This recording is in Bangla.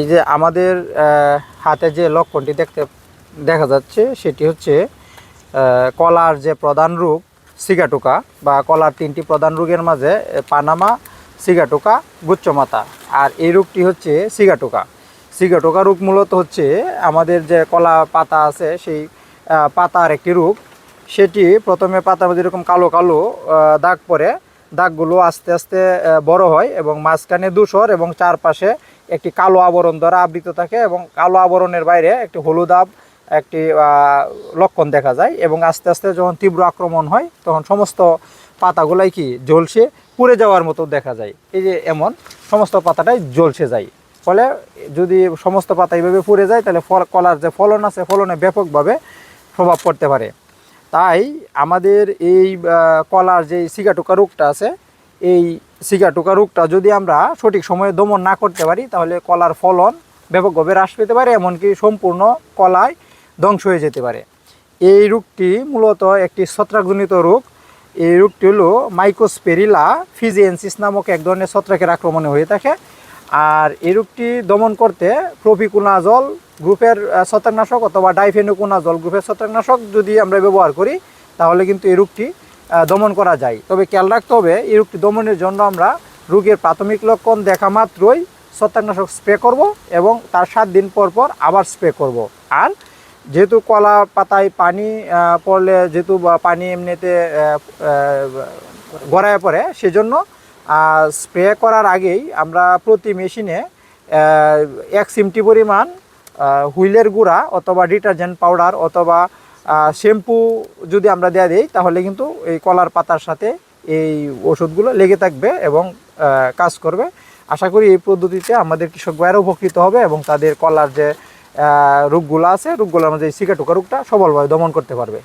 এই যে আমাদের হাতে যে লক্ষণটি দেখতে, দেখা যাচ্ছে সেটি হচ্ছে কলার যে প্রধান রোগ, সিগাটুকা, বা কলার তিনটি প্রধান রোগের মাঝে পানামা, সিগাটুকা গুচ্চমাতা আর এই রোগটি হচ্ছে সিগাটুকা। সিগাটুকা রোগ মূলত হচ্ছে আমাদের যে কলা পাতা আছে সেই পাতার একটি রোগ। সেটি প্রথমে পাতার মধ্যে এরকম কালো কালো দাগ পড়ে দাগগুলো আস্তে আস্তে বড় হয় এবং মাঝখানে ধূসর এবং চারপাশে একটি কালো আবরণ দ্বারা আবৃত থাকে এবং কালো আবরণের বাইরে একটি হলুদ আব, একটি লক্ষণ দেখা যায় এবং আস্তে আস্তে যখন তীব্র আক্রমণ হয় তখন সমস্ত পাতাগুলাই কি ঝলসে পুড়ে যাওয়ার মতো দেখা যায়। এই যে এমন, সমস্ত পাতাটাই ঝলসে যায়। ফলে যদি সমস্ত পাতা এইভাবে পুড়ে যায় তাহলে ফল, কলার যে ফলন আছে, ফলনে ব্যাপকভাবে প্রভাব পড়তে পারে। তাই আমাদের এই কলার যে সিগাটুকা রোগটা আছে, এই সিগাটুকা রোগটা যদি আমরা সঠিক সময়ে দমন না করতে পারি, তাহলে কলার ফলন ব্যাপকভাবে হ্রাস পেতে পারে, এমনকি সম্পূর্ণ কলায় ধ্বংস হয়ে যেতে পারে। এই রোগটি মূলত একটি ছত্রাকজনিত রোগ। এই রোগটি হলো মাইকোস্পেরিলা ফিজিয়েন্সিস নামক এক ধরনের ছত্রাকের আক্রমণে হয়ে থাকে। আর এই রোগটি দমন করতে প্রপিকুনাজল গ্রুপের ছত্রাকনাশক অথবা ডাইফেনোকুনাজল গ্রুপের ছত্রাকনাশক যদি আমরা ব্যবহার করি, তাহলে কিন্তু এই রোগটি দমন করা যায়। তবে খেয়াল রাখতে হবে, এই রোগটি দমনের জন্য আমরা রোগের প্রাথমিক লক্ষণ দেখা মাত্রই ছত্রাকনাশক স্প্রে করব এবং তার সাত দিন পর পর আবার স্প্রে করব। আর যেহেতু কলা পাতায় পানি পড়লে যেহেতু পানি এমনিতে গড়ায় পড়ে, সেজন্য স্প্রে করার আগেই আমরা প্রতি মেশিনে এক সিমটি পরিমাণ হুইলের গুঁড়া অথবা ডিটারজেন্ট পাউডার অথবা শ্যাম্পু যদি আমরা দেওয়া দিই, তাহলে কিন্তু এই কলার পাতার সাথে এই ওষুধগুলো লেগে থাকবে এবং কাজ করবে। আশা করি এই পদ্ধতিতে আমাদের কৃষক ভাইয়েরা উপকৃত হবে এবং তাদের কলার যে রোগগুলো আছে, রোগগুলোর মধ্যে এই সিকাটুকা রোগটা সবলভাবে দমন করতে পারবে।